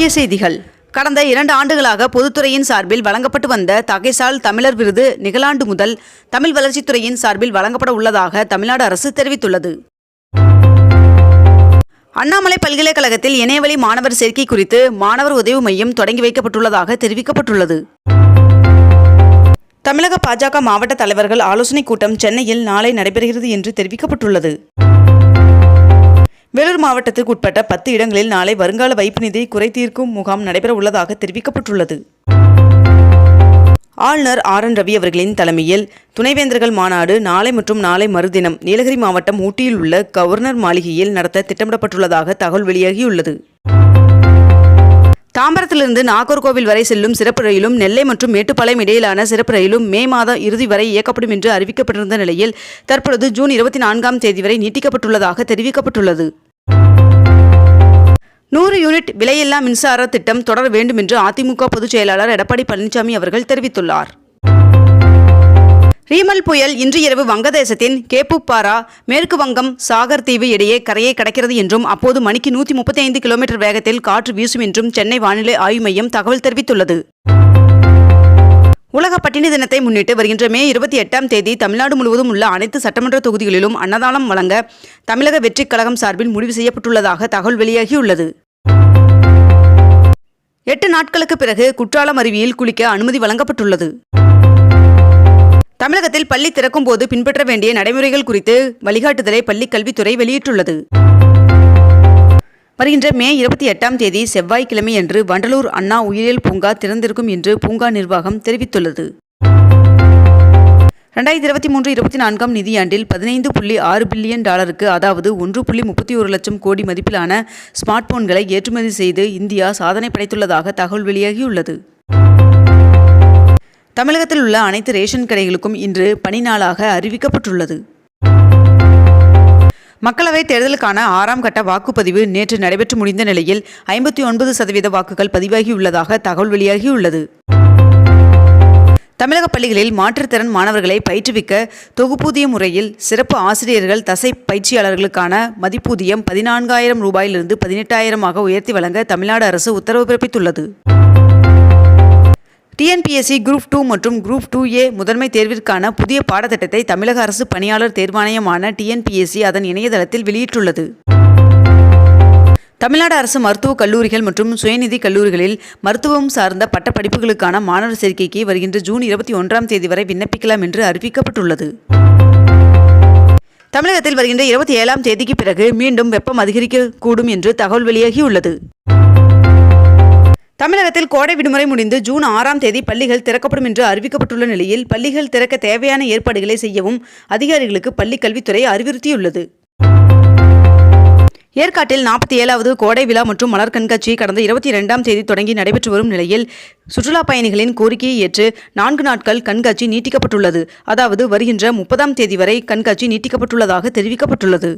முக்கிய செய்திகள். கடந்த இரண்டு ஆண்டுகளாக பொதுத்துறையின் சார்பில் வழங்கப்பட்டு வந்த தகைசால் தமிழர் விருது நிகழாண்டு முதல் தமிழ் வளர்ச்சித்துறையின் சார்பில் வழங்கப்பட உள்ளதாக தமிழ்நாடு அரசு தெரிவித்துள்ளது. அண்ணாமலை பல்கலைக்கழகத்தில் இணையவழி மாணவர் சேர்க்கை குறித்து மாணவர் உதவி மையம் தொடங்கி வைக்கப்பட்டுள்ளதாக தெரிவிக்கப்பட்டுள்ளது. தமிழக பாஜக மாவட்ட தலைவர்கள் ஆலோசனைக் கூட்டம் சென்னையில் நாளை நடைபெறுகிறது என்று தெரிவிக்கப்பட்டுள்ளது. வேலூர் மாவட்டத்திற்கு உட்பட்ட பத்து இடங்களில் நாளை வருங்கால வைப்பு நிதி குறைதீர்க்கும் முகாம் நடைபெற உள்ளதாக தெரிவிக்கப்பட்டுள்ளது. ஆளுநர் ஆர் என் ரவி அவர்களின் தலைமையில் துணைவேந்தர்கள் மாநாடு நாளை மற்றும் நாளை மறுதினம் நீலகிரி மாவட்டம் ஊட்டியில் உள்ள கவர்னர் மாளிகையில் நடத்த திட்டமிடப்பட்டுள்ளதாக தகவல் வெளியாகியுள்ளது. தாம்பரத்திலிருந்து நாகர்கோவில் வரை செல்லும் சிறப்பு ரயிலும் நெல்லை மற்றும் மேட்டுப்பாளையம் இடையிலான சிறப்பு ரயிலும் மே மாத இறுதி வரை இயக்கப்படும் என்று அறிவிக்கப்பட்டிருந்த நிலையில் தற்பொழுது ஜூன் இருபத்தி நான்காம் தேதி வரை நீட்டிக்கப்பட்டுள்ளதாக தெரிவிக்கப்பட்டுள்ளது. நூறு யூனிட் விலையில்லா மின்சார திட்டம் தொடர வேண்டும் என்று அதிமுக பொதுச் செயலாளர் எடப்பாடி பழனிசாமி அவர்கள் தெரிவித்துள்ளார். ரீமல் புயல் இன்று இரவு வங்கதேசத்தின் கேப்புப்பாரா மேற்கு வங்கம் சாகர் தீவு இடையே கரையை கடக்கிறது என்றும் அப்போது மணிக்கு நூற்றி முப்பத்தி ஐந்து கிலோமீட்டர் வேகத்தில் காற்று வீசும் என்றும் சென்னை வானிலை ஆய்வு மையம் தகவல் தெரிவித்துள்ளது. உலக பட்டினி தினத்தை முன்னிட்டு வருகின்ற மே இருபத்தி எட்டாம் தேதி தமிழ்நாடு முழுவதும் உள்ள அனைத்து சட்டமன்ற தொகுதிகளிலும் அன்னதானம் வழங்க தமிழக வெற்றிக் கழகம் சார்பில் முடிவு செய்யப்பட்டுள்ளதாக தகவல் வெளியாகியுள்ளது. எட்டு நாட்களுக்கு பிறகு குற்றாலம் அருவியில் குளிக்க அனுமதி வழங்கப்பட்டுள்ளது. தமிழகத்தில் பள்ளி திறக்கும் போது பின்பற்ற வேண்டிய நடைமுறைகள் குறித்து வழிகாட்டுதலை பள்ளிக் கல்வித்துறை வெளியிட்டுள்ளது. வருகின்ற மே இருபத்தி எட்டாம் தேதி செவ்வாய்க்கிழமையன்று வண்டலூர் அண்ணா உயிரியல் பூங்கா திறந்திருக்கும் என்று பூங்கா நிர்வாகம் தெரிவித்துள்ளது. ரெண்டாயிரத்தி இருபத்தி மூன்று இருபத்தி நான்காம் நிதியாண்டில் பதினைந்து புள்ளி ஆறு பில்லியன் டாலருக்கு அதாவது ஒன்று புள்ளி முப்பத்தி ஒரு லட்சம் கோடி மதிப்பிலான ஸ்மார்ட் போன்களை ஏற்றுமதி செய்து இந்தியா சாதனை படைத்துள்ளதாக தகவல் வெளியாகியுள்ளது. தமிழகத்தில் உள்ள அனைத்து ரேஷன் கடைகளுக்கும் இன்று பணி நாளாக அறிவிக்கப்பட்டுள்ளது. மக்களவைத் தேர்தலுக்கான ஆறாம் கட்ட வாக்குப்பதிவு நேற்று நடைபெற்று முடிந்த நிலையில் ஐம்பத்தி ஒன்பது சதவீத வாக்குகள் பதிவாகியுள்ளதாக தகவல் வெளியாகியுள்ளது. தமிழக பள்ளிகளில் மாற்றுத்திறன் மாணவர்களை பயிற்றுவிக்க தொகுப்பூதிய முறையில் சிறப்பு ஆசிரியர்கள் தசை பயிற்சியாளர்களுக்கான மதிப்பூதியம் பதினான்காயிரம் ரூபாயிலிருந்து பதினெட்டாயிரமாக உயர்த்தி வழங்க தமிழ்நாடு அரசு உத்தரவு பிறப்பித்துள்ளது. டிஎன்பிஎஸ்சி குரூப் டூ மற்றும் குரூப் டூ ஏ முதன்மை தேர்விற்கான புதிய பாடத்திட்டத்தை தமிழக அரசு பணியாளர் தேர்வாணையமான டிஎன்பிஎஸ்சி அதன் இணையதளத்தில் வெளியிட்டுள்ளது. தமிழ்நாடு அரசு மருத்துவக் கல்லூரிகள் மற்றும் சுயநிதி கல்லூரிகளில் மருத்துவம் சார்ந்த பட்டப்படிப்புகளுக்கான மாணவர் சேர்க்கைக்கு வருகின்ற ஜூன் இருபத்தி ஒன்றாம் தேதி வரை விண்ணப்பிக்கலாம் என்று அறிவிக்கப்பட்டுள்ளது. தமிழகத்தில் வருகின்ற இருபத்தி ஏழாம் தேதிக்கு பிறகு மீண்டும் வெப்பம் அதிகரிக்கக்கூடும் என்று தகவல் வெளியாகியுள்ளது. தமிழகத்தில் கோடை விடுமுறை முடிந்து ஜூன் ஆறாம் தேதி பள்ளிகள் திறக்கப்படும் என்று அறிவிக்கப்பட்டுள்ள நிலையில் பள்ளிகள் திறக்க தேவையான ஏற்பாடுகளை செய்யவும் அதிகாரிகளுக்கு பள்ளிக் கல்வித்துறை அறிவுறுத்தியுள்ளது. ஏற்காட்டில் நாற்பத்தி ஏழாவது கோடை விழா மற்றும் மலர் கண்காட்சி கடந்த இருபத்தி இரண்டாம் தேதி தொடங்கி நடைபெற்று வரும் நிலையில் சுற்றுலா பயணிகளின் கோரிக்கையை ஏற்று நான்கு நாட்கள் கண்காட்சி நீட்டிக்கப்பட்டுள்ளது. அதாவது வருகின்ற முப்பதாம் தேதி வரை கண்காட்சி நீட்டிக்கப்பட்டுள்ளதாக தெரிவிக்கப்பட்டுள்ளது.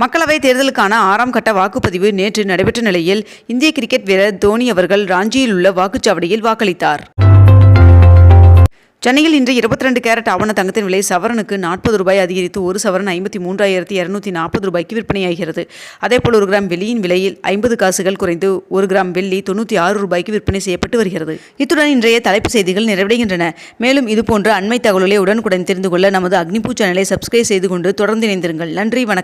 மக்களவைத் தேர்தலுக்கான ஆறாம் கட்ட வாக்குப்பதிவு நேற்று நடைபெற்ற நிலையில் இந்திய கிரிக்கெட் வீரர் தோனி அவர்கள் ராஞ்சியில் உள்ள வாக்குச்சாவடியில் வாக்களித்தார். சென்னையில் இன்று இருபத்தி ரெண்டு கேரட் ஆவண தங்கத்தின் விலை சவரனுக்கு நாற்பது ரூபாய் அதிகரித்து ஒரு சவரன் ஐம்பத்தி மூன்றாயிரத்தி இரநூத்தி நாற்பது ரூபாய்க்கு விற்பனையாகிறது. அதேபோல் ஒரு கிராம் வெள்ளியின் விலையில் ஐம்பது காசுகள் குறைந்து ஒரு கிராம் வெள்ளி தொண்ணூற்றி ஆறு ரூபாய்க்கு விற்பனை செய்யப்பட்டு வருகிறது. இத்துடன் இன்றைய தலைப்பு செய்திகள் நிறைவடைகின்றன. மேலும் இதுபோன்ற அண்மை தகவல்களை உடனுக்குடன் தெரிந்து கொள்ள நமது அக்னிபூ சேனலை சப்ஸ்கிரைப் செய்து கொண்டு தொடர்ந்து இணைந்திருங்கள். நன்றி வணக்கம்.